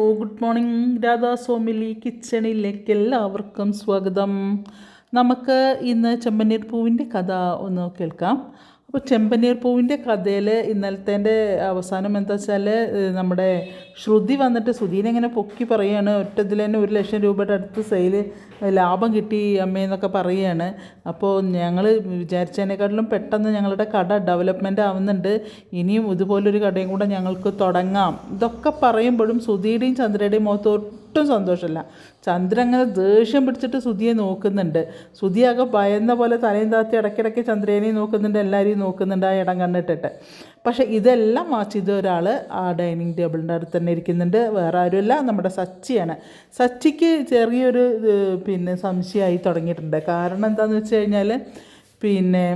ഓ good morning Radha സോമിലി കിച്ചണിലേക്ക് എല്ലാവർക്കും സ്വാഗതം. നമുക്ക് ഇന്ന് ചെമ്പനീർ പൂവിന്റെ കഥ ഒന്ന് കേൾക്കാം. അപ്പോൾ ചെമ്പനീർ പൂവിന്റെ കഥയിൽ ഇന്നലത്തെ അവസാനം എന്താ വെച്ചാൽ നമ്മുടെ ശ്രുതി വന്നിട്ട് സുധീനെ ഇങ്ങനെ പൊക്കി പറയുകയാണ് ഒറ്റത്തിൽ തന്നെ ഒരു ലക്ഷം രൂപയുടെ അടുത്ത് സെയിൽ ലാഭം കിട്ടി അമ്മയെന്നൊക്കെ പറയുകയാണ് അപ്പോൾ ഞങ്ങൾ വിചാരിച്ചതിനെക്കാട്ടിലും പെട്ടെന്ന് ഞങ്ങളുടെ കട ഡെവലപ്മെന്റ് ആവുന്നുണ്ട്. ഇനിയും ഇതുപോലൊരു കടയും കൂടെ ഞങ്ങൾക്ക് തുടങ്ങാം. ഇതൊക്കെ പറയുമ്പോഴും സുധിയുടെയും ചന്ദ്രയുടെയും മുഖത്ത് ഒട്ടും സന്തോഷമില്ല. ചന്ദ്രൻ അങ്ങനെ ദേഷ്യം പിടിച്ചിട്ട് സുധിയെ നോക്കുന്നുണ്ട്. സുധിയാകെ ഭയന്ന പോലെ തലയും താത്തി ഇടയ്ക്കിടയ്ക്ക് ചന്ദ്രേനെയും നോക്കുന്നുണ്ട് എല്ലാവരെയും നോക്കുന്നുണ്ട് ആ ഇടം കണ്ടിട്ടിട്ട് പക്ഷേ ഇതെല്ലാം വാച്ച് ഒരാൾ ആ ഡൈനിങ് ടേബിളിന്റെ അടുത്ത് തന്നെ ഇരിക്കുന്നുണ്ട്. വേറെ ആരുമല്ല നമ്മുടെ സച്ചിയാണ്. സച്ചിക്ക് ചെറിയൊരു പിന്നെ സംശയമായി തുടങ്ങിയിട്ടുണ്ട്. കാരണം എന്താണെന്ന് വെച്ച് കഴിഞ്ഞാൽ പിന്നെ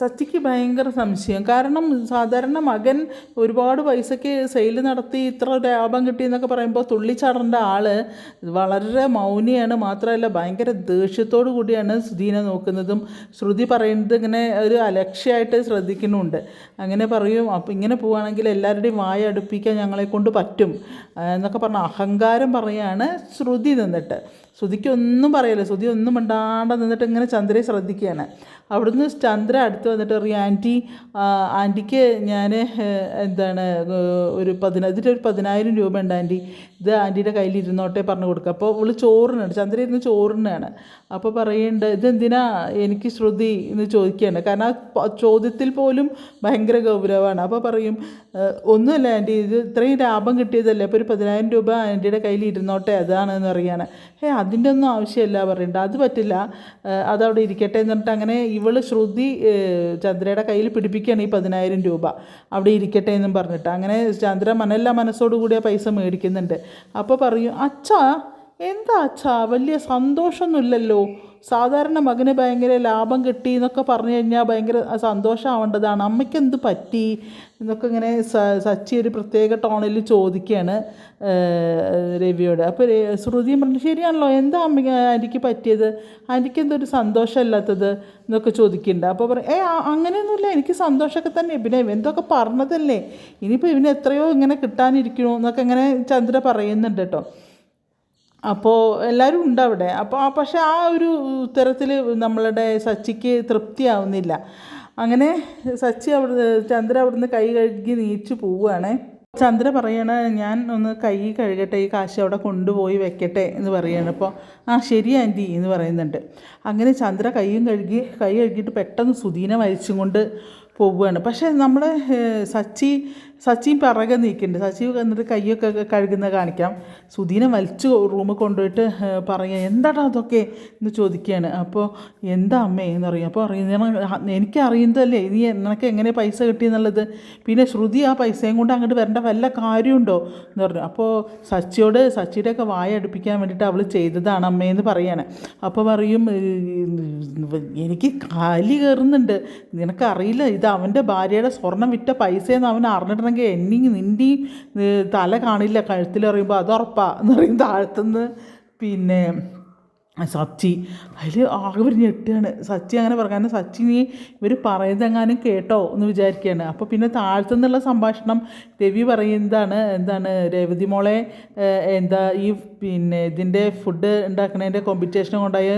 സച്ചിക്ക് ഭയങ്കര സംശയം. കാരണം സാധാരണ മകൻ ഒരുപാട് പൈസയ്ക്ക് സെയിൽ നടത്തി ഇത്ര ലാഭം കിട്ടി എന്നൊക്കെ പറയുമ്പോൾ തുള്ളിച്ചാടേണ്ട ആൾ വളരെ മൗനിയാണ്. മാത്രമല്ല ഭയങ്കര ദേഷ്യത്തോടു കൂടിയാണ് ശ്രുതിനെ നോക്കുന്നതും. ശ്രുതി പറയുന്നത് ഇങ്ങനെ ഒരു അലക്ഷ്യമായിട്ട് ശ്രദ്ധിക്കുന്നുണ്ട്. അങ്ങനെ പറയും അപ്പം ഇങ്ങനെ പോവുകയാണെങ്കിൽ എല്ലാവരുടെയും വായ അടുപ്പിക്കാൻ ഞങ്ങളെ കൊണ്ട് പറ്റും എന്നൊക്കെ പറഞ്ഞ അഹങ്കാരം പറയാണ് ശ്രുതി നിന്നിട്ട്. ശ്രുതിക്ക് ഒന്നും പറയല്ല? ശ്രുതി ഒന്നും മിണ്ടാണ്ട് നിന്നിട്ട് ഇങ്ങനെ ചന്ദ്രയെ ശ്രദ്ധിക്കുകയാണ്. അവിടുന്ന് ചന്ദ്ര അടുത്ത് വന്നിട്ട് പറയും ആന്റി ആന്റിക്ക് ഞാൻ എന്താണ് ഒരു പതിന ഒരു പതിനായിരം രൂപ ഉണ്ട് ആന്റി. ഇത് ആന്റിയുടെ കയ്യിൽ ഇരുന്നോട്ടെ പറഞ്ഞു കൊടുക്കുക. അപ്പോൾ അവൾ ചോറിനാണ് ചന്ദ്ര ഇരുന്ന് ചോറിനാണ്. അപ്പോൾ പറയേണ്ട ഇതെന്തിനാ എനിക്ക് ശ്രുതി എന്ന് ചോദിക്കുകയാണ്? കാരണം ആ ചോദ്യത്തിൽ പോലും ഭയങ്കര ഗൗരവമാണ്. അപ്പോൾ പറയും ഒന്നുമല്ല ആന്റി ഇത് ഇത്രയും ലാഭം കിട്ടിയതല്ലേ? അപ്പോൾ ഒരു പതിനായിരം രൂപ ആന്റിയുടെ കയ്യിൽ ഇരുന്നോട്ടെ അതാണെന്ന് പറയാണ്. ഏ അതിന്റെ ഒന്നും ആവശ്യമില്ല പറയുന്നുണ്ട് അത് പറ്റില്ല അതവിടെ ഇരിക്കട്ടെ എന്ന് പറഞ്ഞിട്ട് അങ്ങനെ ഇവൾ ശ്രുതി ചന്ദ്രയുടെ കയ്യിൽ പിടിപ്പിക്കുകയാണ് ഈ പതിനായിരം രൂപ. അവിടെ ഇരിക്കട്ടെ എന്നും പറഞ്ഞിട്ട്. അങ്ങനെ ചന്ദ്ര മനല്ല മനസ്സോടുകൂടി ആ പൈസ മേടിക്കുന്നുണ്ട്. അപ്പോൾ പറയും അച്ഛാ എന്താ അച്ഛാ? വലിയ സന്തോഷമൊന്നുമില്ലല്ലോ. സാധാരണ മകന് ഭയങ്കര ലാഭം കിട്ടി എന്നൊക്കെ പറഞ്ഞു കഴിഞ്ഞാൽ ഭയങ്കര സന്തോഷമാവേണ്ടതാണ്. അമ്മയ്ക്ക് എന്ത് പറ്റി? എന്നൊക്കെ ഇങ്ങനെ സച്ചി ഒരു പ്രത്യേക ടോണിൽ ചോദിക്കുകയാണ് രവിയോട്. അപ്പോൾ ശ്രുതിയും പറഞ്ഞു ശരിയാണല്ലോ എന്താ അമ്മയ്ക്ക് ആന്റിക്ക് പറ്റിയത്? ആന്റിക്ക് എന്തൊരു സന്തോഷമില്ലാത്തത്? എന്നൊക്കെ ചോദിക്കുന്നുണ്ട്. അപ്പോൾ പറയും ഏ അങ്ങനെയൊന്നുമില്ല എനിക്ക് സന്തോഷമൊക്കെ തന്നെ. പിന്നെ എന്തൊക്കെ പറഞ്ഞതല്ലേ? ഇനിയിപ്പോൾ ഇവന് എത്രയോ ഇങ്ങനെ കിട്ടാനിരിക്കണോ എന്നൊക്കെ ഇങ്ങനെ ചന്ദ്ര പറയുന്നുണ്ട് കേട്ടോ. അപ്പോൾ എല്ലാവരും ഉണ്ട് അവിടെ അപ്പോൾ ആ പക്ഷേ ആ ഒരു തരത്തിൽ നമ്മളുടെ സച്ചിക്ക് തൃപ്തിയാവുന്നില്ല. അങ്ങനെ സച്ചി അവിടെ ചന്ദ്ര അവിടുന്ന് കൈ കഴുകി നീച്ചു പോവുകയാണ്. ചന്ദ്ര പറയണ ഞാൻ ഒന്ന് കൈ കഴുകട്ടെ ഈ കാശ് അവിടെ കൊണ്ടുപോയി വെക്കട്ടെ എന്ന് പറയാണ്. അപ്പോൾ ആ ശരി ആന്റി എന്ന് പറയുന്നുണ്ട്. അങ്ങനെ ചന്ദ്ര കൈയും കഴുകി കൈ കഴുകിയിട്ട് പെട്ടെന്ന് സുദീന വലിച്ചും കൊണ്ട് പോവുകയാണ്. പക്ഷേ നമ്മുടെ ഏഹ്, സച്ചി സച്ചിൻ പിറകെ നീക്കുന്നുണ്ട് സച്ചി എന്നിട്ട് കൈയൊക്കെ കഴുകുന്ന കാണിക്കാം. സുധീനെ വലിച്ച് റൂമിൽ കൊണ്ടുപോയിട്ട് പറയുക എന്താടാ അതൊക്കെ? എന്ന് ചോദിക്കുകയാണ്. അപ്പോൾ എന്താ അമ്മേ? എന്ന് പറയും അപ്പോൾ അറിയുന്ന "ഞാൻ- എനിക്ക് അറിയുന്നതല്ലേ നീ നിനക്ക് എങ്ങനെ പൈസ കിട്ടിയെന്നുള്ളത് പിന്നെ ശ്രുതി ആ പൈസയും കൊണ്ട് അങ്ങോട്ട് വരേണ്ട വല്ല കാര്യമുണ്ടോ എന്ന് പറഞ്ഞു. അപ്പോൾ സച്ചിയോട് സച്ചിയുടെയൊക്കെ വായ അടുപ്പിക്കാൻ വേണ്ടിയിട്ട് അവൾ ചെയ്തതാണ് അമ്മയെന്ന് പറയുകയാണ്. അപ്പോൾ പറയും "ഏഹ്, എനിക്ക് കാലി കയറുന്നുണ്ട്. നിനക്കറിയില്ല ഇത് അവന്റെ ഭാര്യയുടെ സ്വർണം വിറ്റ പൈസയെന്ന് അവൻ അറിഞ്ഞിട്ടുണ്ടെങ്കിൽ എന്നെയും നിന്റെയും തല കാണില്ല കഴുത്തിലെറിയുമ്പോൾ അത് ഉറപ്പാ എന്ന് പറയും താഴത്തുനിന്ന്. പിന്നെ സച്ചി അതിൽ ആകെ ഒരു ഞെട്ടുകയാണ് സച്ചി അങ്ങനെ പറഞ്ഞു കാരണം സച്ചി നീ ഇവർ പറയുന്നതെങ്ങാനും കേട്ടോ എന്ന് വിചാരിക്കുകയാണ് അപ്പോൾ പിന്നെ താഴ്ത്തുന്നുള്ള സംഭാഷണം രവി പറയുന്നതാണ് എന്താണ് രേവതി മോളെ എന്താ ഈ പിന്നെ ഇതിന്റെ ഫുഡ് ഉണ്ടാക്കുന്നതിന്റെ കോമ്പറ്റീഷൻ കൊണ്ടായ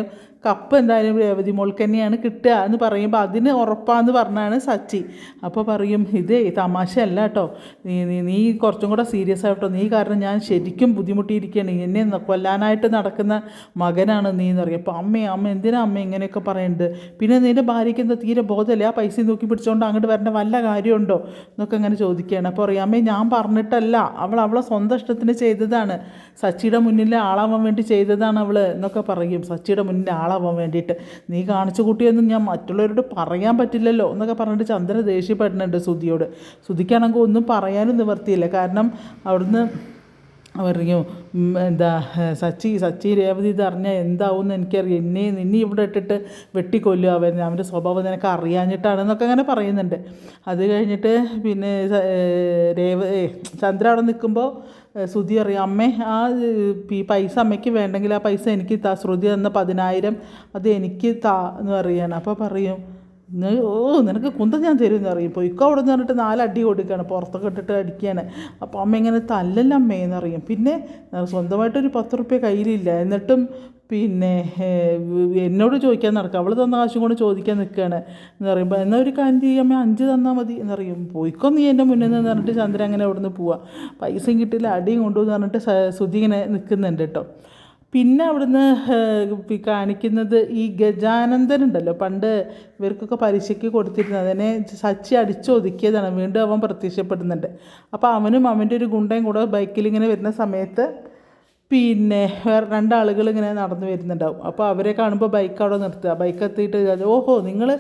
കപ്പ് എന്തായാലും രേവതി മോൾക്ക് തന്നെയാണ് കിട്ടുക എന്ന് പറയുമ്പോൾ അതിന് ഉറപ്പാന്ന് പറഞ്ഞാണ് സച്ചി. അപ്പോൾ പറയും ഇത് തമാശയല്ല കേട്ടോ. നീ നീ നീ കുറച്ചും കൂടെ സീരിയസ് ആയിട്ടോ നീ കാരണം ഞാൻ ശരിക്കും ബുദ്ധിമുട്ടിയിരിക്കുകയാണ് എന്നെ കൊല്ലാനായിട്ട് നടക്കുന്ന മകനാണ് നീ എന്ന് പറയും അപ്പോൾ അമ്മേ അമ്മ എന്തിനാ അമ്മ ഇങ്ങനെയൊക്കെ പറയുന്നത് പിന്നെ നിന്റെ ഭാര്യയ്ക്ക് എന്താ തീരെ ബോധമല്ലേ? ആ പൈസ നോക്കി പിടിച്ചുകൊണ്ട് അങ്ങോട്ട് വരേണ്ട വല്ല കാര്യമുണ്ടോ? എന്നൊക്കെ അങ്ങനെ ചോദിക്കുകയാണ്. അപ്പോൾ പറയും അമ്മേ ഞാൻ പറഞ്ഞിട്ടല്ല. അവൾ അവളെ സ്വന്തം ഇഷ്ടത്തിന് ചെയ്തതാണ്. സച്ചിയുടെ മുന്നിലെ ആളാവാൻ വേണ്ടി ചെയ്തതാണ് അവൾ എന്നൊക്കെ പറയും. സച്ചിയുടെ മുന്നിലെ ആളാവാൻ വേണ്ടിയിട്ട്. നീ കാണിച്ചു കൂട്ടിയൊന്നും ഞാൻ മറ്റുള്ളവരോട് പറയാൻ പറ്റില്ലല്ലോ എന്നൊക്കെ പറഞ്ഞിട്ട് ചന്ദ്ര ദേഷ്യപ്പെടുന്നുണ്ട് സുധിയോട്. സുധിക്കാണെങ്കിൽ ഒന്നും പറയാനും നിവർത്തിയില്ല കാരണം അവിടുന്ന് പറയും എന്താ സച്ചി സച്ചി രേവതി എന്താവും എനിക്കറിയാം. എന്നെ നിന്നെ ഇവിടെ ഇട്ടിട്ട് വെട്ടിക്കൊല്ലുക അവൻ അവന്റെ സ്വഭാവം നിനക്ക് അറിയാഞ്ഞിട്ടാണെന്നൊക്കെ അങ്ങനെ പറയുന്നുണ്ട്. അത് കഴിഞ്ഞിട്ട് പിന്നെ രേവ ചന്ദ്ര അവിടെ നിൽക്കുമ്പോൾ ശ്രുതി അറിയാം അമ്മ ആ പൈസ അമ്മയ്ക്ക് വേണ്ടെങ്കിൽ ആ പൈസ എനിക്ക് താ. ശ്രുതി തന്ന പതിനായിരം അത് എനിക്ക് താ എന്ന് പറയാണ്. അപ്പോൾ പറയും ഓ നിനക്ക് കുന്തം ഞാൻ തരും എന്ന് ഇപ്പോൾ ഇക്ക അവിടെ നിന്ന് പറഞ്ഞിട്ട് നാലടി കൊടുക്കുകയാണ് പുറത്തൊക്കെ ഇട്ടിട്ട് അടിക്കുകയാണ് അപ്പോൾ അമ്മ ഇങ്ങനെ തല്ലല്ല അമ്മയെന്ന് അറിയും പിന്നെ സ്വന്തമായിട്ടൊരു പത്ത് റുപ്യ കയ്യിലില്ല. എന്നിട്ടും പിന്നെ എന്നോട് ചോദിക്കാൻ നടക്കുക അവൾ തന്ന കാശും കൊണ്ട് ചോദിക്കാൻ നിൽക്കുകയാണ് എന്ന് പറയുമ്പോൾ എന്നാൽ ഒരു കാര്യം ചെയ്യാൻ അഞ്ച് തന്നാൽ മതി എന്ന് പറയും. പോയിക്കോ നീ എന്റെ മുന്നിൽ നിന്ന് പറഞ്ഞിട്ട് ചന്ദ്രൻ അങ്ങനെ അവിടെ നിന്ന് പോവാം. പൈസയും കിട്ടിയില്ല അടിയും കൊണ്ടുവന്ന് പറഞ്ഞിട്ട് സുധി ഇങ്ങനെ നിൽക്കുന്നുണ്ട് കേട്ടോ. പിന്നെ അവിടുന്ന് കാണിക്കുന്നത് ഈ ഗജാനന്ദൻ ഉണ്ടല്ലോ പണ്ട് ഇവർക്കൊക്കെ പലിശയ്ക്ക് കൊടുത്തിരുന്നത്. അതിനെ സച്ചി അടിച്ചൊതുക്കിയതാണ്. വീണ്ടും അവൻ പ്രത്യക്ഷപ്പെടുന്നുണ്ട്. അപ്പോൾ അവനും അവന്റെ ഒരു ഗുണ്ടയും കൂടെ ബൈക്കിൽ ഇങ്ങനെ വരുന്ന സമയത്ത് പിന്നെ വേറെ രണ്ടാളുകൾ ഇങ്ങനെ നടന്നു വരുന്നുണ്ടാവും. അപ്പോൾ അവരെ കാണുമ്പോൾ ബൈക്ക് അവിടെ നിർത്തുക. ബൈക്ക് എത്തിയിട്ട് ഓഹോ നിങ്ങൾ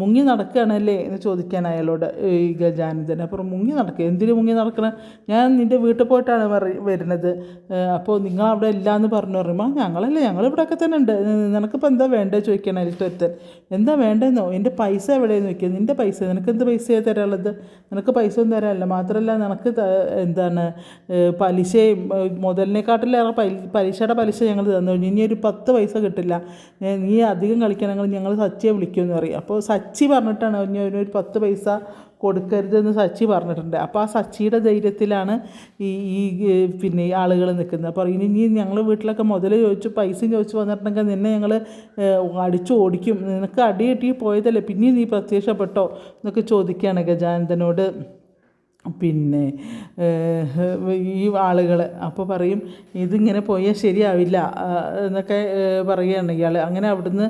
മുങ്ങി നടക്കുകയാണല്ലേ എന്ന് ചോദിക്കാൻ അയാളോട് ഈ ഗജാനന്ദൻ അപ്പോൾ മുങ്ങി നടക്കുക എന്തിനു മുങ്ങി നടക്കണം? ഞാൻ നിന്റെ വീട്ടിൽ പോയിട്ടാണ് വരുന്നത്. അപ്പോൾ നിങ്ങൾ അവിടെ ഇല്ല എന്ന് പറഞ്ഞു. പറയുമ്പോൾ ഞങ്ങളല്ലേ ഞങ്ങൾ ഇവിടെയൊക്കെ തന്നെ ഉണ്ട്. നിനക്കിപ്പോൾ എന്താ വേണ്ടത് ചോദിക്കണം അതിലൊരുത്തൻ എന്താ വേണ്ടതെന്നോ എന്റെ പൈസ എവിടെയെന്ന് ചോദിക്കുക നിന്റെ പൈസ നിനക്ക് എന്ത് പൈസയാണ് തരാനുള്ളത്? നിനക്ക് പൈസ ഒന്നും തരാനല്ല. മാത്രമല്ല നിനക്ക് എന്താണ് പലിശയും മുതലിനെക്കാട്ടിലേറെ പലി പലിശയുടെ പലിശ ഞങ്ങൾ തന്നു. കഴിഞ്ഞു ഇനി ഒരു പത്ത് പൈസ കിട്ടില്ല. നീ അധികം കളിക്കണമെങ്കിൽ ഞങ്ങൾ സച്ചിയെ വിളിക്കുമെന്ന് പറയും. അപ്പോൾ സച്ചി പറഞ്ഞിട്ടാണ് ഇനി ഒരു പത്ത് പൈസ കൊടുക്കരുതെന്ന് സച്ചി പറഞ്ഞിട്ടുണ്ട്. അപ്പോൾ ആ സച്ചിയുടെ ധൈര്യത്തിലാണ് ഈ ഈ പിന്നെ ഈ ആളുകൾ നിൽക്കുന്നത്. അപ്പോൾ ഇനി നീ ഞങ്ങൾ വീട്ടിലൊക്കെ മുതൽ ചോദിച്ചു പൈസയും ചോദിച്ചു വന്നിട്ടുണ്ടെങ്കിൽ നിന്നെ ഞങ്ങൾ അടിച്ചു ഓടിക്കും. നിനക്ക് അടി കിട്ടി പോയതല്ലേ പിന്നെയും നീ പ്രത്യക്ഷപ്പെട്ടോ എന്നൊക്കെ ചോദിക്കുകയാണ് ഗജാനന്ദനോട്. പിന്നെ ഈ ആളുകൾ അപ്പോൾ പറയും ഇതിങ്ങനെ പോയാൽ ശരിയാവില്ല എന്നൊക്കെ പറയുകയാണ് ഇയാൾ അങ്ങനെ അവിടുന്ന്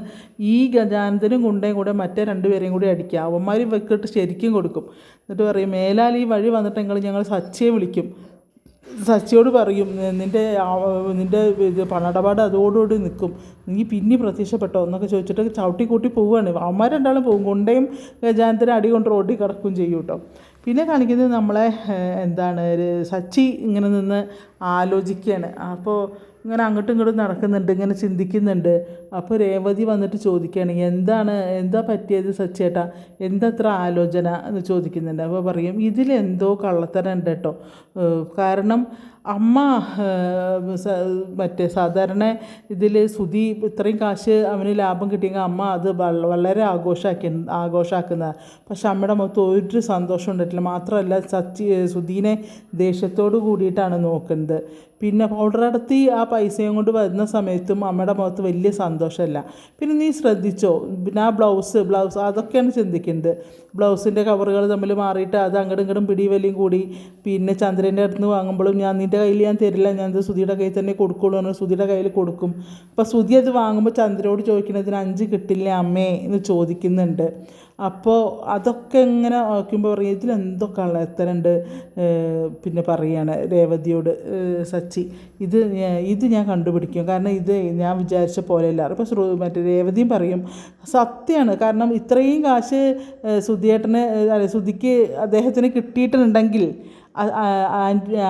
ഈ ഗജാനന്ദനും ഗുണ്ടയും കൂടെ മറ്റേ രണ്ടുപേരെയും കൂടി അടിക്കുക. അവന്മാർ വെക്കിട്ട് ശരിക്കും കൊടുക്കും. എന്നിട്ട് പറയും മേലാൽ ഈ വഴി വന്നിട്ടെങ്കിൽ ഞങ്ങൾ സച്ചയെ വിളിക്കും. സച്ചിയോട് പറയും "നി- നിന്റെ നിന്റെ ഇത് പണടപാട് അതോടുകൂടി നിൽക്കും നീ പിന്നെ പ്രത്യക്ഷപ്പെട്ടോ? എന്നൊക്കെ ചോദിച്ചിട്ട് ചവിട്ടി കൂട്ടി പോവുകയാണ്. അവന്മാർ രണ്ടാളും പോകും. കൊണ്ടേയും ഗജാനത്തിന് അടി കൊണ്ട് റോഡിൽ കിടക്കുകയും ചെയ്യും കേട്ടോ. പിന്നെ കാണിക്കുന്നത് നമ്മളെ എന്താണ് സച്ചി ഇങ്ങനെ നിന്ന് ആലോചിക്കുകയാണ്. അപ്പോൾ ഇങ്ങനെ അങ്ങോട്ടും ഇങ്ങോട്ടും നടക്കുന്നുണ്ട് ഇങ്ങനെ ചിന്തിക്കുന്നുണ്ട്. അപ്പോൾ രേവതി വന്നിട്ട് ചോദിക്കുകയാണ് എന്താണ് എന്താ പറ്റിയത് സച്ചേട്ടാ? എന്തത്ര ആലോചന? എന്ന് ചോദിക്കുന്നുണ്ട്. അപ്പോൾ പറയും ഇതിലെന്തോ കള്ളത്തരം ഉണ്ട് കേട്ടോ. കാരണം അമ്മ മറ്റേ സാധാരണ ഇതിൽ സുധി ഇത്രയും കാശ് അവന് ലാഭം കിട്ടിയെങ്കിൽ അമ്മ അത് വളരെ ആഘോഷാക്കി ആഘോഷാക്കുന്ന പക്ഷെ അമ്മയുടെ മുഖത്ത് ഒരു സന്തോഷം ഉണ്ടായിട്ടില്ല. മാത്രമല്ല സച്ചി സുധീനെ ദേഷ്യത്തോട് കൂടിയിട്ടാണ് നോക്കുന്നത്. പിന്നെ പൗഡർ അടത്തി ആ പൈസയും കൊണ്ട് വരുന്ന സമയത്തും അമ്മയുടെ മുഖത്ത് വലിയ സന്തോഷമല്ല. പിന്നെ നീ ശ്രദ്ധിച്ചോ? പിന്നെ ആ ബ്ലൗസ് ബ്ലൗസ് അതൊക്കെയാണ് ചിന്തിക്കുന്നത് ബ്ലൗസിന്റെ കവറുകൾ തമ്മിൽ മാറിയിട്ട് അത് അങ്ങോട്ടും ഇങ്ങോട്ടും പിടിവലിയും കൂടി. പിന്നെ ചന്ദ്രന്റെ അടുത്ത് നിന്ന് വാങ്ങുമ്പോഴും ഞാൻ നിന്റെ കയ്യിൽ ഞാൻ തരില്ല. ഞാൻ സുധിയുടെ കയ്യിൽ തന്നെ കൊടുക്കുള്ളൂ എന്ന് സുധിയുടെ കയ്യിൽ കൊടുക്കും. അപ്പോൾ സുധി അത് വാങ്ങുമ്പോൾ ചന്ദ്രയോട് ചോദിക്കുന്നതിന് അഞ്ച് കിട്ടില്ലേ അമ്മേ എന്ന് ചോദിക്കുന്നുണ്ട്. അപ്പോൾ അതൊക്കെ ഇങ്ങനെ നോക്കുമ്പോൾ പറയും ഇതിലെന്തോ കള്ളത്തരണ്ട് പിന്നെ പറയുകയാണ് രേവതിയോട് സച്ചി ഇത് ഇത് ഞാൻ കണ്ടുപിടിക്കും. കാരണം ഇത് ഞാൻ വിചാരിച്ച പോലെയല്ല. ഇപ്പോൾ ശ്രു മറ്റേ രേവതിയും പറയും സത്യമാണ് കാരണം ഇത്രയും കാശ് സുധിയേട്ടന് അല്ല സുധിക്ക് അദ്ദേഹത്തിന് കിട്ടിയിട്ടുണ്ടെങ്കിൽ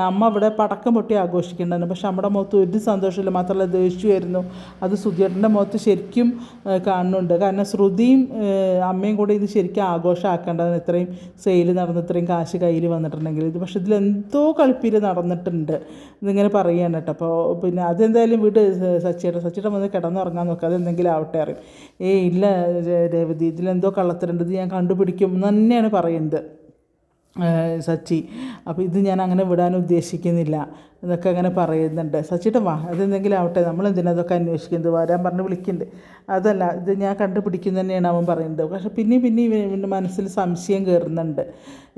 അമ്മ ഇവിടെ പടക്കം പൊട്ടി ആഘോഷിക്കേണ്ടതാണ് പക്ഷെ നമ്മുടെ മുഖത്ത് ഒരു സന്തോഷമില്ല മാത്രമല്ല ദേഷ്യമായിരുന്നു. അത് സുധിയേട്ടന്റെ മുഖത്ത് ശരിക്കും കാണുന്നുണ്ട്. കാരണം ശ്രുതിയും അമ്മയും കൂടെ ഇത് ശരിക്കും ആഘോഷമാക്കേണ്ടതാണ്. ഇത്രയും സെയിൽ നടന്ന് ഇത്രയും കാശ് കയ്യിൽ വന്നിട്ടുണ്ടെങ്കിൽ. ഇത് പക്ഷെ ഇതിലെന്തോ കളിപ്പീര് നടന്നിട്ടുണ്ട് ഇതിങ്ങനെ പറയുകയാണ് കേട്ടോ. അപ്പോൾ പിന്നെ അതെന്തായാലും വീട് സച്ചിയുടെ സച്ചിയുടെ വന്ന് കിടന്നുറങ്ങാൻ നോക്കുക അതെന്തെങ്കിലും ആവട്ടെ അറിയും. ഏയ് ഇല്ല രേവതി ഇതിലെന്തോ കള്ളത്തരുണ്ട്. ഇത് ഞാൻ കണ്ടുപിടിക്കും എന്ന് തന്നെയാണ് പറയുന്നത്. സച്ചി. അപ്പോൾ ഇത് ഞാൻ അങ്ങനെ വിടാൻ ഉദ്ദേശിക്കുന്നില്ല. എന്നൊക്കെ അങ്ങനെ പറയുന്നുണ്ട്. സച്ചിയുടെ വാ അതെന്തെങ്കിലും ആവട്ടെ നമ്മൾ എന്തിനാ അതൊക്കെ അന്വേഷിക്കുന്നത്? വരാൻ പറഞ്ഞ് വിളിക്കുന്നുണ്ട് അതല്ല ഇത് ഞാൻ കണ്ടുപിടിക്കുന്നു തന്നെയാണ് അവൻ പറയുന്നത്. പക്ഷെ പിന്നെയും പിന്നെയും ഇവന്റെ മനസ്സിൽ സംശയം കയറുന്നുണ്ട്.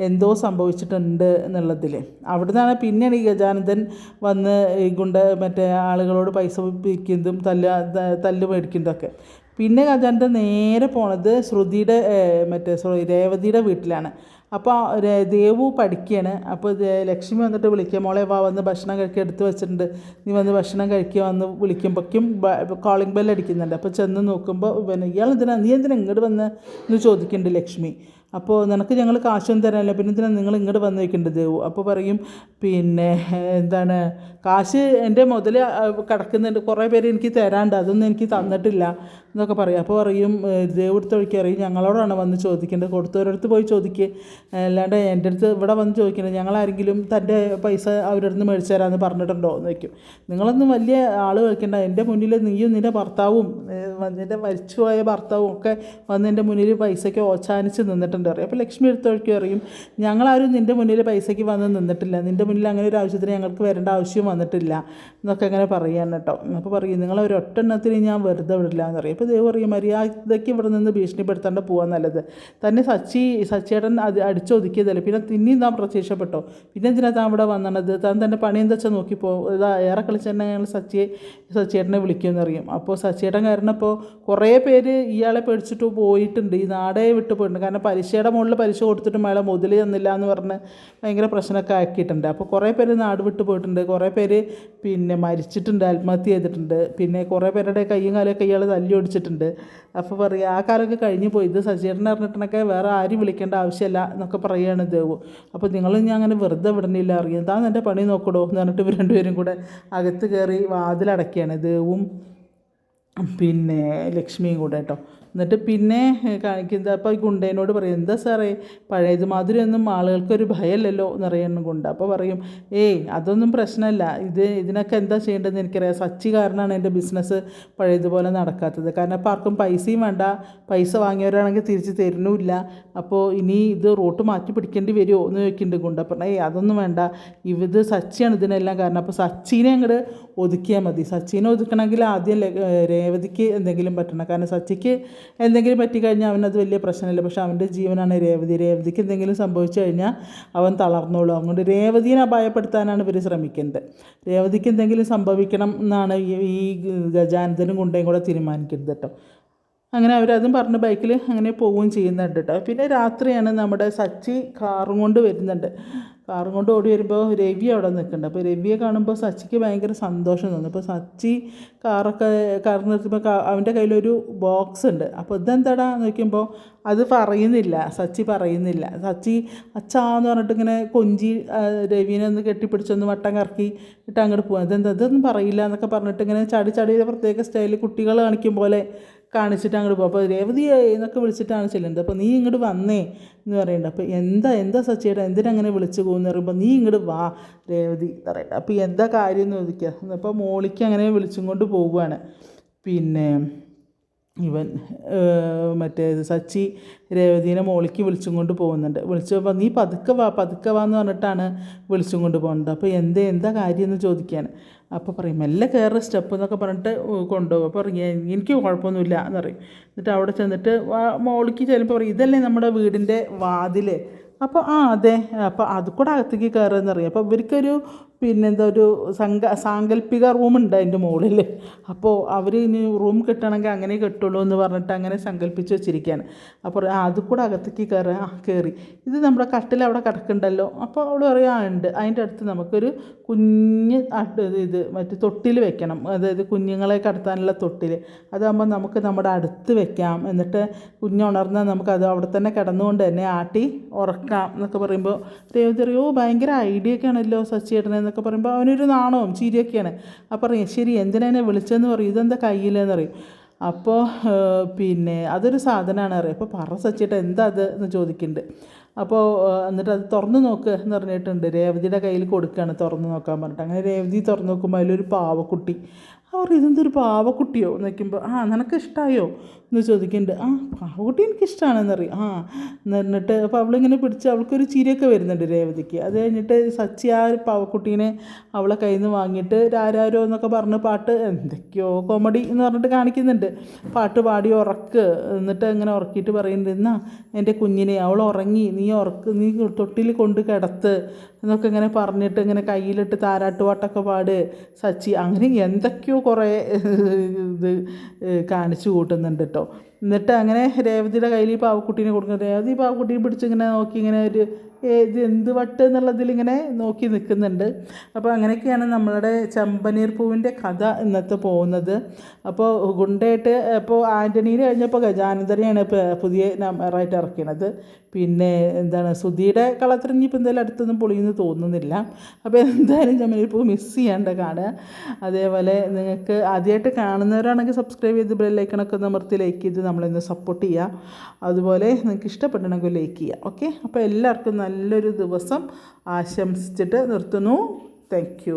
എന്തോ സംഭവിച്ചിട്ടുണ്ട് എന്നുള്ളതിൽ അവിടുന്നാണ് പിന്നെയാണ് ഈ ഗജാനന്ദൻ വന്ന് ഈ ഗുണ്ട മറ്റേ ആളുകളോട് പൈസ പിരിക്കുന്നതും തല്ല തല്ല് മേടിക്കുന്നതൊക്കെ. പിന്നെ ഗജാനന്ദൻ നേരെ പോണത് ശ്രുതിയുടെ മറ്റേ സോറി രേവതിയുടെ വീട്ടിലാണ്. അപ്പോൾ ദേവു പഠിക്കുകയാണ് അപ്പോൾ ലക്ഷ്മി വന്നിട്ട് വിളിക്കുക മോളെ വാ വന്ന് ഭക്ഷണം കഴിക്കുക എടുത്ത് വെച്ചിട്ടുണ്ട്. നീ വന്ന് ഭക്ഷണം കഴിക്കുക വന്ന് വിളിക്കുമ്പോഴേക്കും കോളിംഗ് ബെൽ അടിക്കുന്നുണ്ട്. അപ്പോൾ ചെന്ന് നോക്കുമ്പോൾ പിന്നെ ഇയാൾ എന്തിനാ നീ എന്തിനാ ഇങ്ങോട്ട് വന്ന് എന്ന് ചോദിക്കുന്നുണ്ട് ലക്ഷ്മി. അപ്പോൾ നിനക്ക് ഞങ്ങൾ കാശൊന്നും തരാനില്ല. പിന്നെ എന്തിനാ നിങ്ങൾ ഇങ്ങോട്ട് വന്ന് വയ്ക്കേണ്ടത് ദേവു? അപ്പോൾ പറയും പിന്നെ എന്താണ് കാശ് എന്റെ മുതൽ കിടക്കുന്നുണ്ട്. കുറേ പേര് എനിക്ക് തരാണ്ട് അതൊന്നും എനിക്ക് തന്നിട്ടില്ല എന്നൊക്കെ പറയും. അപ്പോൾ പറയും ദൈവം എടുത്ത് വഴിക്ക് അറിയും ഞങ്ങളോടാണ് വന്ന് ചോദിക്കേണ്ടത്. കൊടുത്തവരടുത്ത് പോയി ചോദിക്കുക അല്ലാണ്ട് എന്റെ അടുത്ത് ഇവിടെ വന്ന് ചോദിക്കേണ്ടത് ഞങ്ങളാരെങ്കിലും തന്റെ പൈസ അവരുടെ നിന്ന് മേടിച്ചു തരാമെന്ന് പറഞ്ഞിട്ടുണ്ടോ? എന്ന് വയ്ക്കും നിങ്ങളൊന്നും വലിയ ആൾ വയ്ക്കേണ്ട എന്റെ മുന്നിൽ നീയും നിന്റെ ഭർത്താവും എന്റെ മരിച്ചുപോയ ഭർത്താവും ഒക്കെ വന്ന് എന്റെ മുന്നിൽ പൈസയ്ക്ക് ഓച്ചാനിച്ച് നിന്നിട്ടുണ്ട്. അറിയും അപ്പോൾ ലക്ഷ്മി എടുത്തൊഴിക്കും അറിയും ഞങ്ങളാരും നിന്റെ മുന്നിൽ പൈസയ്ക്ക് വന്ന് നിന്നിട്ടില്ല. നിന്റെ മുന്നിൽ അങ്ങനെ ഒരു ആവശ്യത്തിന് ഞങ്ങൾക്ക് വരേണ്ട ആവശ്യം വന്നിട്ടില്ല എന്നൊക്കെ അങ്ങനെ പറയാൻ കേട്ടോ. അപ്പോൾ പറയും നിങ്ങളെ ഒരു ഒറ്റെണ്ണത്തിന് ഞാൻ വെറുതെ വിടില്ല എന്ന് പറയും. അപ്പോൾ ദൈവം പറയും മര്യാദയ്ക്ക് ഇവിടെ നിന്ന് ഭീഷണിപ്പെടുത്താണ്ട് പോകാൻ നല്ലത്. തന്നെ സച്ചി സച്ചിയേട്ടൻ അത് അടിച്ചൊതുക്കിയതല്ലേ. പിന്നെ പിന്നെയും താൻ പ്രത്യക്ഷപ്പെട്ടോ? പിന്നെ എന്തിനാ താൻ ഇവിടെ വന്നത് താൻ തന്റെ പണി എന്താ വെച്ചാൽ നോക്കിപ്പോ? ഇതാ ഏറെ കളിച്ചെന്നെ ഞങ്ങൾ സച്ചിയെ സച്ചിയേട്ടനെ വിളിക്കുമെന്ന് അറിയും അപ്പോൾ സച്ചിയേട്ടൻ കാരണം ഇപ്പോൾ കുറേ പേര് ഇയാളെ പേടിച്ചിട്ട് പോയിട്ടുണ്ട്. ഈ നാടേ വിട്ടു പോയിട്ടുണ്ട്. കാരണം പലിശയുടെ മുകളിൽ പലിശ കൊടുത്തിട്ടും അയാളെ മുതൽ തന്നില്ല എന്ന് പറഞ്ഞ് ഭയങ്കര പ്രശ്നമൊക്കെ ആക്കിയിട്ടുണ്ട്. അപ്പോൾ കുറേ പേര് നാട് വിട്ടു പോയിട്ടുണ്ട്. കുറേ പേര് പിന്നെ മരിച്ചിട്ടുണ്ട് ആത്മഹത്യ ചെയ്തിട്ടുണ്ട്. പിന്നെ കുറേ പേരുടെ കയ്യും കാലൊക്കെ ഇയാൾ തല്ലി ഓടിച്ചിട്ടുണ്ട്. അപ്പോൾ പറയുക ആ കാലമൊക്കെ കഴിഞ്ഞ് പോയി. ഇത് സജീറിനെ അറിഞ്ഞിട്ടുണ്ടൊക്കെ വേറെ ആരും വിളിക്കേണ്ട ആവശ്യമില്ല എന്നൊക്കെ പറയുകയാണ് ദേവു. അപ്പോൾ നിങ്ങൾ ഞാൻ അങ്ങനെ വെറുതെ വിടണില്ല അറിയാം. താൻ എന്റെ പണി നോക്കടോ എന്ന് പറഞ്ഞിട്ട് ഇവർ രണ്ടുപേരും കൂടെ അകത്ത് കയറി വാതിലടക്കുകയാണ് ദേവും പിന്നെ ലക്ഷ്മിയും കൂടെ കേട്ടോ എന്നിട്ട് പിന്നെ കാണിക്കുന്നത് അപ്പോൾ ഗുണ്ടേനോട് പറയും എന്താ സാറേ പഴയത് മാതിരിയൊന്നും ആളുകൾക്കൊരു ഭയമല്ലല്ലോ എന്ന് പറയുന്നു ഗുണ്ട. അപ്പോൾ പറയും ഏയ് അതൊന്നും പ്രശ്നമല്ല ഇത് ഇതിനൊക്കെ എന്താ ചെയ്യേണ്ടതെന്ന് എനിക്കറിയാം. സച്ചി കാരണമാണ് എന്റെ ബിസിനസ് പഴയതുപോലെ നടക്കാത്തത്. കാരണം അപ്പോൾ ആർക്കും പൈസയും വേണ്ട. പൈസ വാങ്ങിയവരാണെങ്കിൽ തിരിച്ച് തരുന്നുമില്ല. അപ്പോൾ ഇനി ഇത് റൂട്ട് മാറ്റി പിടിക്കേണ്ടി വരുമോ? എന്ന് ചോദിക്കുന്നുണ്ട് ഗുണ്ട. പറഞ്ഞാൽ ഏയ് അതൊന്നും വേണ്ട. ഇത് സച്ചിയാണ് ഇതിനെല്ലാം കാരണം. അപ്പോൾ സച്ചിനെ അങ്ങോട്ട് ഒതുക്കിയാൽ മതി. സച്ചിനെ ഒതുക്കണമെങ്കിൽ ആദ്യം രേവതിക്ക് എന്തെങ്കിലും പറ്റണം. കാരണം സച്ചിക്ക് എന്തെങ്കിലും പറ്റിക്കഴിഞ്ഞാൽ അവനത് വലിയ പ്രശ്നമില്ല. പക്ഷേ അവന്റെ ജീവനാണ് രേവതി. രേവതിക്ക് എന്തെങ്കിലും സംഭവിച്ചു കഴിഞ്ഞാൽ അവൻ തളർന്നോളും. അതുകൊണ്ട് രേവതിനെ അപായപ്പെടുത്താനാണ് ഇവർ ശ്രമിക്കുന്നത്. രേവതിക്ക് എന്തെങ്കിലും സംഭവിക്കണം എന്നാണ് ഈ ഗജാനന്ദനും കുണ്ടയും കൂടെ തീരുമാനിക്കുന്നത് കേട്ടോ. അങ്ങനെ അവരതും പറഞ്ഞ് ബൈക്കിൽ അങ്ങനെ പോവുകയും ചെയ്യുന്നുണ്ട് കേട്ടോ. പിന്നെ രാത്രിയാണ് നമ്മുടെ സച്ചി കാറും കൊണ്ട് വരുന്നുണ്ട്. കാറും കൊണ്ട് ഓടി വരുമ്പോൾ രവി അവിടെ നിൽക്കുന്നുണ്ട്. അപ്പോൾ രവിയെ കാണുമ്പോൾ സച്ചിക്ക് ഭയങ്കര സന്തോഷം തോന്നുന്നു അപ്പോൾ സച്ചി കാറൊക്കെ കാർ നിർത്തുമ്പോൾ അവന്റെ കയ്യിലൊരു ബോക്സ് ഉണ്ട്. അപ്പോൾ ഇതെന്താടാ നോക്കുമ്പോൾ അത് പറയുന്നില്ല. സച്ചി പറയുന്നില്ല. സച്ചി അച്ചാന്ന് പറഞ്ഞിട്ട് ഇങ്ങനെ കൊഞ്ചി രവിനെ ഒന്ന് കെട്ടിപ്പിടിച്ചൊന്ന് വട്ടം കറക്കി ഇട്ട് അങ്ങോട്ട് പോകാം ഇതെന്താ? ഇതൊന്നും പറയില്ല എന്നൊക്കെ പറഞ്ഞിട്ട് ഇങ്ങനെ ചാടി ചാടി പ്രത്യേക സ്റ്റൈലിൽ കുട്ടികൾ കാണിക്കും പോലെ കാണിച്ചിട്ട് അങ്ങോട്ട് പോകും അപ്പോൾ രേവതി എന്നൊക്കെ വിളിച്ചിട്ടാണ് ചെല്ലുന്നത്. അപ്പോൾ നീ ഇങ്ങോട്ട് വന്നേ എന്ന് പറയുന്നുണ്ട് അപ്പോൾ എന്താ എന്താ സച്ചിയുടെ എന്തിനങ്ങനെ വിളിച്ചു പോകുന്നു? പറയുമ്പോൾ നീ ഇങ്ങോട്ട് വാ രേവതി എന്ന് പറയുന്നത് അപ്പോൾ എന്താ കാര്യം എന്ന് ചോദിക്കുക അപ്പോൾ മോളിക്ക് അങ്ങനെ വിളിച്ചും കൊണ്ട് പോവുകയാണ് പിന്നെ ഇവൻ മറ്റേ സച്ചി രേവതീനെ മോളിക്ക് വിളിച്ചും കൊണ്ട് പോകുന്നുണ്ട്. വിളിച്ചു അപ്പോൾ നീ പതുക്കെ വാ പതുക്കെ വാ എന്ന് പറഞ്ഞിട്ടാണ് വിളിച്ചും കൊണ്ട് പോകുന്നത്. അപ്പോൾ എന്ത് എന്താ കാര്യം എന്ന് ചോദിക്കാൻ. അപ്പോൾ പറയും മെല്ലെ കയറുന്ന സ്റ്റെപ്പ് എന്നൊക്കെ പറഞ്ഞിട്ട് കൊണ്ടുപോകും. അപ്പോൾ എനിക്ക് കുഴപ്പമൊന്നുമില്ല എന്ന് പറയും. എന്നിട്ട് അവിടെ ചെന്നിട്ട് മോളിക്ക് ചെല്ലുമ്പോൾ പറയും ഇതല്ലേ നമ്മുടെ വീടിന്റെ വാതിൽ അപ്പോൾ ആ അതെ. അപ്പോൾ അത് കൂടെ അകത്തേക്ക് കയറുമെന്ന് അറിയാം അപ്പോൾ ഇവർക്കൊരു പിന്നെന്താ ഒരു സങ്ക സാങ്കല്പിക റൂമുണ്ട് അതിന്റെ മുകളിൽ അപ്പോൾ അവർ ഇനി റൂം കിട്ടണമെങ്കിൽ അങ്ങനെ കിട്ടുള്ളൂ എന്ന് പറഞ്ഞിട്ട് അങ്ങനെ സങ്കല്പിച്ച് വെച്ചിരിക്കുകയാണ് അപ്പോൾ അത് കൂടെ അകത്തേക്ക് കയറി. ആ കയറി ഇത് നമ്മുടെ കട്ടിൽ അവിടെ കിടക്കുന്നുണ്ടല്ലോ. അപ്പോൾ അവൾ പറയാ ഉണ്ട്. അതിന്റെ അടുത്ത് നമുക്കൊരു കുഞ്ഞ് ഇത് മറ്റേ തൊട്ടിൽ വെക്കണം. അതായത് കുഞ്ഞുങ്ങളെ കടത്താനുള്ള തൊട്ടിൽ അതാകുമ്പോൾ നമുക്ക് നമ്മുടെ അടുത്ത് വെക്കാം. എന്നിട്ട് കുഞ്ഞുണർന്നാൽ അത് അവിടെ തന്നെ കിടന്നുകൊണ്ട് തന്നെ ആട്ടി ഉറക്കാം എന്നൊക്കെ പറയുമ്പോൾ രേവതി ഭയങ്കര ഐഡിയ ഒക്കെ ആണല്ലോ സച്ചിയേട്ടനെ എന്നൊക്കെ പറയുമ്പോൾ അവനൊരു നാണവും ചിരിയൊക്കെയാണ്. അപ്പോൾ പറയും ശരി എന്തിനാ എന്നെ വിളിച്ചതെന്ന് പറയും? ഇതെന്താ കയ്യിലെന്ന് പറയും. അപ്പോൾ പിന്നെ അതൊരു സാധനമാണ് അറിയാം. അപ്പോൾ പറ സച്ചിട്ട് എന്താ അത്? എന്ന് ചോദിക്കുന്നുണ്ട് അപ്പോൾ എന്നിട്ട് അത് തുറന്ന് നോക്ക് എന്ന് പറഞ്ഞിട്ടുണ്ട്. രേവതിയുടെ കയ്യിൽ കൊടുക്കുകയാണ് തുറന്ന് നോക്കാൻ പറഞ്ഞിട്ട്. അങ്ങനെ രേവതി തുറന്ന് നോക്കുമ്പോൾ അതിലൊരു പാവക്കുട്ടി. അവർ ഇതെന്തൊരു പാവക്കുട്ടിയോ? എന്ന് വയ്ക്കുമ്പോൾ ആ നിനക്ക് ഇഷ്ടമായോ എന്ന് ചോദിക്കുന്നുണ്ട് ആ പാവക്കുട്ടി എനിക്ക് ഇഷ്ടമാണെന്നറിയും ആ എന്നിട്ട് അപ്പോൾ അവളിങ്ങനെ പിടിച്ച് അവൾക്കൊരു ചിരിയൊക്കെ വരുന്നുണ്ട് രേവതിക്ക്. അത് കഴിഞ്ഞിട്ട് സച്ചി ആ ഒരു പാവക്കുട്ടീനെ അവളെ കയ്യിൽ നിന്ന് വാങ്ങിയിട്ട് രാരാരോ എന്നൊക്കെ പറഞ്ഞ് പാട്ട് എന്തൊക്കെയോ കോമഡി എന്ന് പറഞ്ഞിട്ട് കാണിക്കുന്നുണ്ട്. പാട്ട് പാടി ഉറക്ക്. എന്നിട്ട് അങ്ങനെ ഉറക്കിയിട്ട് പറയുന്നുണ്ട് എന്നാ എന്റെ കുഞ്ഞിനെ അവൾ ഉറങ്ങി. നീ ഉറക്ക്. നീ തൊട്ടിൽ കൊണ്ട് കിടത്ത്. എന്നൊക്കെ ഇങ്ങനെ പറഞ്ഞിട്ട് ഇങ്ങനെ കയ്യിലിട്ട് താരാട്ടുപാട്ടൊക്കെ പാട് സച്ചി. അങ്ങനെ എന്തൊക്കെയോ കുറേ ഇത് കാണിച്ചു കൂട്ടുന്നുണ്ട് കേട്ടോ എന്നിട്ട് അങ്ങനെ രേവതിയുടെ കയ്യിൽ ഈ പാവക്കുട്ടീനെ കൊടുക്കുന്നത് രേവതി പാവക്കുട്ടിയെ പാവക്കുട്ടീനെ പിടിച്ച് ഇങ്ങനെ നോക്കി ഇങ്ങനെ ഒരു ഇത് എന്ത് വട്ട് എന്നുള്ളതിലിങ്ങനെ നോക്കി നിൽക്കുന്നുണ്ട്. അപ്പോൾ അങ്ങനെയൊക്കെയാണ് നമ്മളുടെ ചമ്പനീർ പൂവിന്റെ കഥ ഇന്നത്തെ പോകുന്നത്. അപ്പോൾ ഗുണ്ടയായിട്ട് ഇപ്പോൾ ആന്റണീനെ കഴിഞ്ഞപ്പോൾ ഗജാനന്ദനെയാണ് പുതിയ നമ്പറായിട്ട് ഇറക്കിയത് പിന്നെ എന്താണ് സുധിയുടെ കളത്തിറങ്ങി ഇപ്പോൾ എന്തായാലും അടുത്തൊന്നും പൊളിയെന്ന് തോന്നുന്നില്ല. അപ്പോൾ എന്തായാലും ചമ്പനീർ പൂ മിസ് ചെയ്യാണ്ട് കാണുക. അതേപോലെ നിങ്ങൾക്ക് ആദ്യമായിട്ട് കാണുന്നവരാണെങ്കിൽ സബ്സ്ക്രൈബ് ചെയ്ത് ബെല്ലൈക്കണൊക്കെ അമർത്തി ലൈക്ക് ചെയ്ത് നമ്മളൊന്ന് സപ്പോർട്ട് ചെയ്യുക. അതുപോലെ നിങ്ങൾക്ക് ഇഷ്ടപ്പെടണമെങ്കിൽ ലൈക്ക് ചെയ്യുക. ഓക്കെ? അപ്പോൾ എല്ലാവർക്കും നല്ലൊരു ദിവസം ആശംസിച്ചിട്ട് നിർത്തുന്നു. താങ്ക്